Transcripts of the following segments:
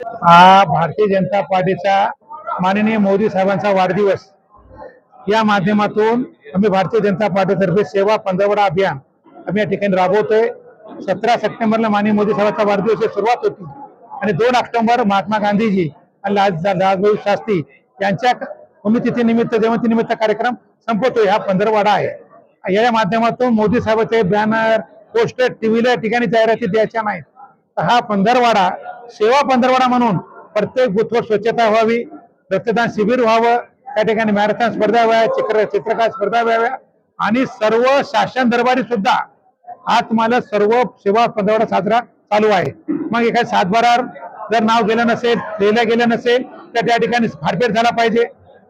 हा भारतीय जनता पार्टीचा माननीय मोदी साहेबांचा वाढदिवस. या माध्यमातून आम्ही भारतीय जनता पार्टीतर्फे सेवा पंधरवडा अभियान आम्ही या ठिकाणी राबवतोय. सतरा सप्टेंबरला माननीय मोदी साहेबांचा वाढदिवस सुरुवात होती. आणि दोन ऑक्टोबर महात्मा गांधीजी आणि लाल लालबहादूर शास्त्री यांच्या पुण्यतिथीनिमित्त जयंतीनिमित्त कार्यक्रम संपवतोय. हा पंधरवाडा आहे. या माध्यमातून मोदी साहेबांचे बॅनर पोस्टर टीव्हीला ठिकाणी जाहिराती द्यायच्या नाहीत. हा पंधरवाडा सेवा पंधरवाडा म्हणून प्रत्येक बुथवर स्वच्छता व्हावी रक्तदान शिबिर व्हावं त्या ठिकाणी मॅरेथॉन स्पर्धा व्हाव्या चित्र चित्रकार स्पर्धा व्हाव्या आणि सर्व शासन दरबारी सुद्धा आज तुम्हाला सर्व सेवा पंधरवडा साजरा चालू आहे. मग एखाद्या सातबारावर जर नाव गेलं नसेल लिहिलं गेलं नसेल तर त्या ठिकाणी फारफेर झाला पाहिजे.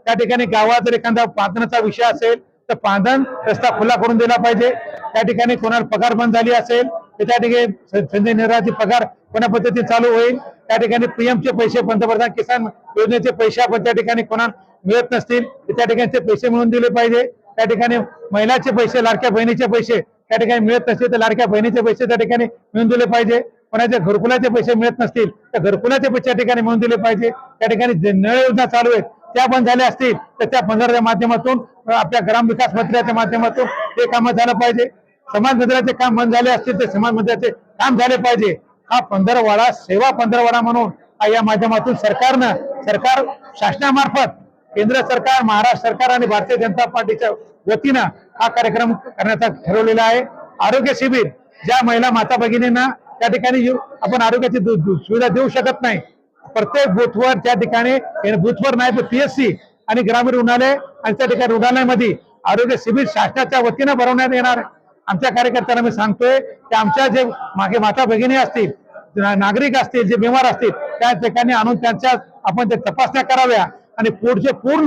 त्या ठिकाणी गावात जर एखादा पांधनाचा विषय असेल तर पांधन रस्ता खुला करून दिला पाहिजे. त्या ठिकाणी कोणाला पगार बंद झाली असेल त्या ठिकाणी स- संजय निराची पगार कोणा पद्धतीने चालू होईल? त्या ठिकाणी पीएमचे चे पैसे पंतप्रधान किसान योजनेचे पैसे आपण त्या ठिकाणी कोणाला मिळत नसतील तर त्या ठिकाणी ते पैसे मिळवून दिले पाहिजे. त्या ठिकाणी महिलाचे पैसे लाडक्या बहिणीचे पैसे त्या ठिकाणी मिळत नसतील तर लाडक्या बहिणीचे पैसे त्या ठिकाणी मिळून दिले पाहिजे. कोणाचे घरकुलाचे पैसे मिळत नसतील तर घरकुलाचे पैसे त्या ठिकाणी मिळून दिले पाहिजे. त्या ठिकाणी जे नळ योजना चालू आहेत त्या बंद झाल्या असतील तर त्या पंधराच्या माध्यमातून आपल्या ग्राम विकास मंत्र्याच्या माध्यमातून ते कामं झालं पाहिजे. समाज मंदिराचे काम बंद झाले असतील तर समाज मंदिराचे काम झाले पाहिजे. हा पंधरवाडा सेवा पंधरवाडा म्हणून या माध्यमातून सरकारनं सरकार शासनामार्फत केंद्र सरकार महाराष्ट्र सरकार आणि भारतीय जनता पार्टीच्या वतीनं हा कार्यक्रम करण्याचा ठरवलेला आहे. आरोग्य शिबिर ज्या महिला माता भगिनींना त्या ठिकाणी येऊ- आपण आरोग्याची सुविधा देऊ शकत नाही. प्रत्येक बूथवर त्या ठिकाणी बूथवर नाही तर पीएससी आणि ग्रामीण रुग्णालय आणि त्या ठिकाणी रुग्णालयामध्ये आरोग्य शिबिर शासनाच्या वतीनं भरवण्यात येणार आहे. आमच्या कार्यकर्त्यांना मी सांगतोय की आमच्या जे मागे माता भगिनी असतील नागरिक असतील जे बिमार असतील त्या ठिकाणी आणून त्यांच्या आपण ते तपासण्या कराव्या. आणि पुढचे पूर्ण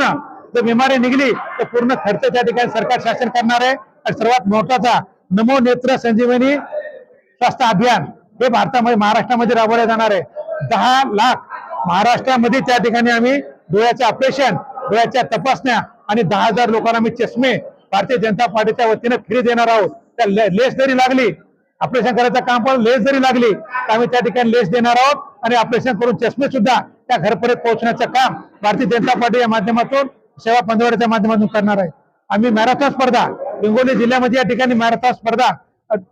जर बिमारी निघली तर पूर्ण खर्च त्या ठिकाणी सरकार शासन करणार आहे. आणि सर्वात महत्त्वाचा नमो नेत्र संजीवनी स्वास्थ्य अभियान हे भारतामध्ये महाराष्ट्रामध्ये राबवले जाणार आहे. दहा लाख महाराष्ट्रामध्ये त्या ठिकाणी आम्ही डोळ्याचे ऑपरेशन डोळ्याच्या तपासण्या आणि दहा हजार लोकांना आम्ही चष्मे भारतीय जनता पार्टीच्या वतीने फ्री देणार आहोत. त्या लेस जरी लागली ऑपरेशन करायचं काम पण लेस जरी लागली तर आम्ही त्या ठिकाणी लेस देणार आहोत. आणि ऑपरेशन करून चष्मे सुद्धा त्या घरपर्यंत पोहोचण्याचं काम भारतीय जनता पार्टी या माध्यमातून सेवा पंधरवड्याच्या माध्यमातून करणार आहे. आम्ही मॅरेथॉन स्पर्धा हिंगोली जिल्ह्यामध्ये या ठिकाणी मॅरेथॉन स्पर्धा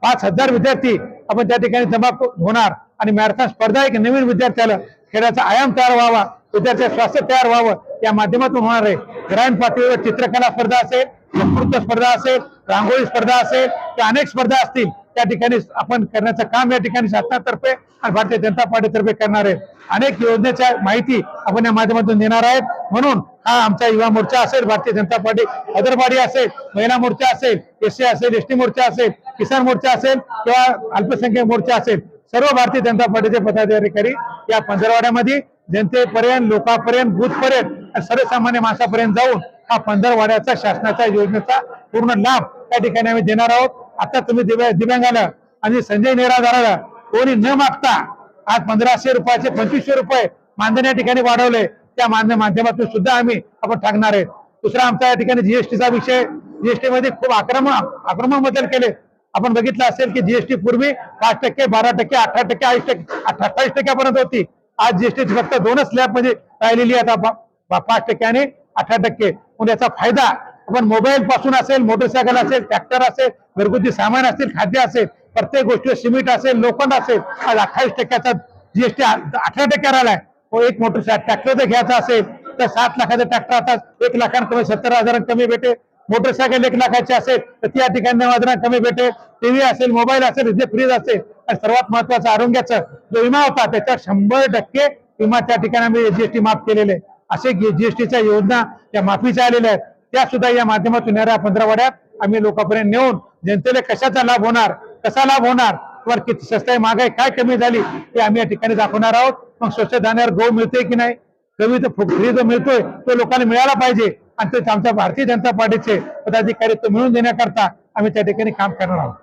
पाच हजार विद्यार्थी आपण त्या ठिकाणी जमा होणार. आणि मॅरेथॉन स्पर्धा एक नवीन विद्यार्थ्याला खेळाचा आयाम तयार व्हावा विद्यार्थ्याचं स्वास्थ्य तयार व्हावं या माध्यमातून होणार आहे. ग्रामीण पातळीवर चित्रकला स्पर्धा असेल वक्तृत्व स्पर्धा असेल रांगोळी स्पर्धा असेल त्या अनेक स्पर्धा असतील त्या ठिकाणी आपण करण्याचं काम या ठिकाणी शासनातर्फे आणि भारतीय जनता पार्टीतर्फे करणार आहे. अनेक योजनेच्या माहिती आपण या माध्यमातून देणार आहेत. म्हणून हा आमचा युवा मोर्चा असेल भारतीय जनता पार्टी हदरबाडी असेल महिला मोर्चा असेल एससी असेल एसटी मोर्चा असेल किसान मोर्चा असेल किंवा अल्पसंख्याक मोर्चा असेल सर्व भारतीय जनता पार्टीचे पदाधिकारी या पंधरवाड्यामध्ये जनतेपर्यंत लोकांपर्यंत बूथपर्यंत सर्वसामान्य माणसापर्यंत जाऊन हा पंधरवाड्याचा शासनाच्या योजनेचा पूर्ण लाभ त्या ठिकाणी आम्ही देणार आहोत. आता तुम्ही दिव्या दिव्यांगाला आणि संजय निराधाराला कोणी न मागता आज पंधराशे रुपयाचे पंचवीसशे रुपये मानधन या ठिकाणी वाढवले. त्या मानधन माध्यमातून सुद्धा आम्ही आपण टाकणार आहे. दुसरा आमचा या ठिकाणी जीएसटीचा विषय जीएसटी मध्ये खूप आक्रमक आक्रमक बदल केले. आपण बघितलं असेल की जीएसटी पूर्वी पाच टक्के बारा टक्के अठरा टक्के अठ्ठावीस टक्के अठ्ठावीस टक्क्यापर्यंत होती. आज जीएसटी फक्त दोनच स्लॅबमध्ये राहिलेली आता पाच टक्के आणि अठरा टक्के. मग याचा फायदा आपण मोबाईल पासून असेल मोटरसायकल असेल ट्रॅक्टर असेल घरगुती सामान असेल खाद्य असेल प्रत्येक गोष्टीवर सिमेंट असेल लोखंड असेल आज अठ्ठावीस टक्क्याचा जीएसटी अठरा टक्क्यावर आलाय. व एक मोटरसायकल ट्रॅक्टर जर घ्यायचा असेल तर सात लाखाचा ट्रॅक्टर आता एक लाखांकमी सत्तर हजारां कमी भेटे मोटरसायकल एक लाखाची असेल तर ती या ठिकाणी नऊ हजारांना कमी भेटे टीव्ही असेल मोबाईल असेल जे फ्रीज असेल आणि सर्वात महत्वाचं आरोग्याचा जो विमा होता त्याच्यावर शंभर टक्के विमा त्या ठिकाणी आम्ही जीएसटी माफ केलेले आहे. असे जीएसटीच्या योजना या माफीच्या आलेल्या आहेत. त्या सुद्धा या माध्यमातून येणाऱ्या पंधरावड्यात आम्ही लोकांपर्यंत नेऊन जनतेला कशाचा लाभ होणार कसा लाभ होणार वर किती स्वस्त महागाई काय कमी झाली हे आम्ही या ठिकाणी दाखवणार आहोत. मग स्वच्छ धान्यावर गहू मिळतोय की नाही? कमी तर फ्री जो मिळतोय तो लोकांना मिळाला पाहिजे. आणि ते आमच्या भारतीय जनता पार्टीचे पदाधिकारी तो मिळून देण्याकरता आम्ही त्या ठिकाणी काम करणार आहोत.